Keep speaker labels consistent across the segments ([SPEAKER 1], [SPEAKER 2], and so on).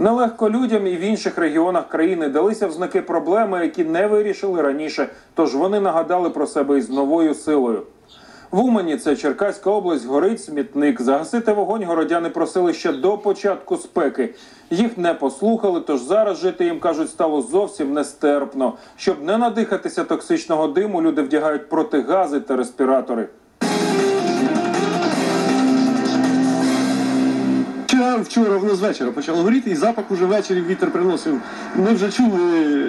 [SPEAKER 1] Нелегко людям і в інших регіонах країни далися в знаки проблеми, які не вирішили раніше. Тож вони нагадали про себе із новою силою. В Умані, це Черкаська область, горить смітник. Загасити вогонь городяни просили ще до початку спеки. Їх не послухали, тож зараз жити їм кажуть стало зовсім нестерпно. Щоб не надихатися токсичного диму, люди вдягають протигази та респіратори.
[SPEAKER 2] Вчора, воно з вечора почало горіти, і запах уже ввечері вітер приносив. Ми вже чули,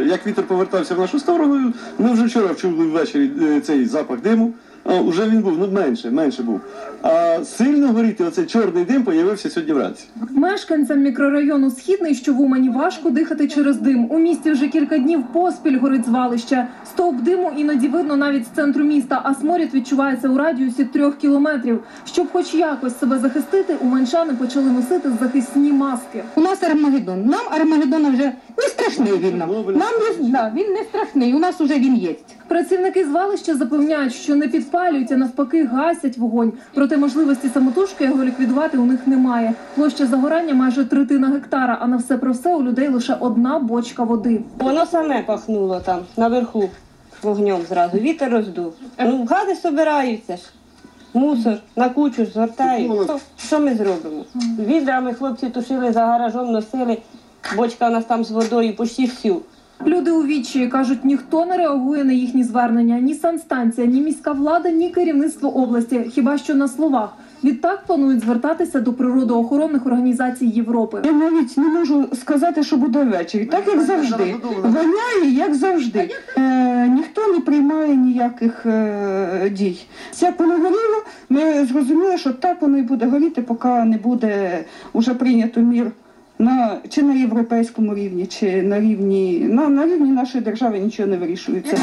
[SPEAKER 2] як вітер повертався в нашу сторону. Ми вже вчора чули ввечері е, цей запах диму. А уже він був, ну менше, менше був. А сильно горіти, оцей чорний дим появився сьогодні вранці.
[SPEAKER 3] Мешканцям мікрорайону Східний, що в Умані важко дихати через дим. У місті вже кілька днів поспіль горить звалище. Стовп диму іноді видно навіть з центру міста, а сморід відчувається у радіусі трьох кілометрів. Щоб хоч якось себе захистити, уманчани почали носити захисні маски.
[SPEAKER 4] У нас Армагеддон. Нам Армагеддон вже не страшний він нам. Нам не, да, він не страшний, у нас уже він є.
[SPEAKER 3] Працівники звалища запевняють, що не підпалюють, а навпаки гасять вогонь. Проте можливості самотужки його ліквідувати у них немає. Площа загорання майже третина гектара, а на все про все у людей лише одна бочка води.
[SPEAKER 5] Воно саме пахнуло там, наверху, вогнем зразу. Вітер роздув. Ну, гази собираються ж. Мусор на кучу. Що- Що ми зробимо? Відрами хлопці тушили за гаражом, носили. Бочка у нас там з водою, почти всю.
[SPEAKER 3] Люди у відчаї кажуть, ніхто не реагує на їхні звернення. Ні санстанція, ні міська влада, ні керівництво області. Хіба що на словах. Відтак планують звертатися до природоохоронних організацій Європи.
[SPEAKER 6] Я навіть не можу сказати, що буде ввечері. Так як завжди. Воняє, як завжди. Е, ніхто не приймає ніяких е, дій. Як воно горіло, ми зрозуміли, що так воно і буде горіти, поки не буде уже прийнято мір. На, чи на європейському рівні, чи на рівні на, на рівні нашої держави нічого не вирішується.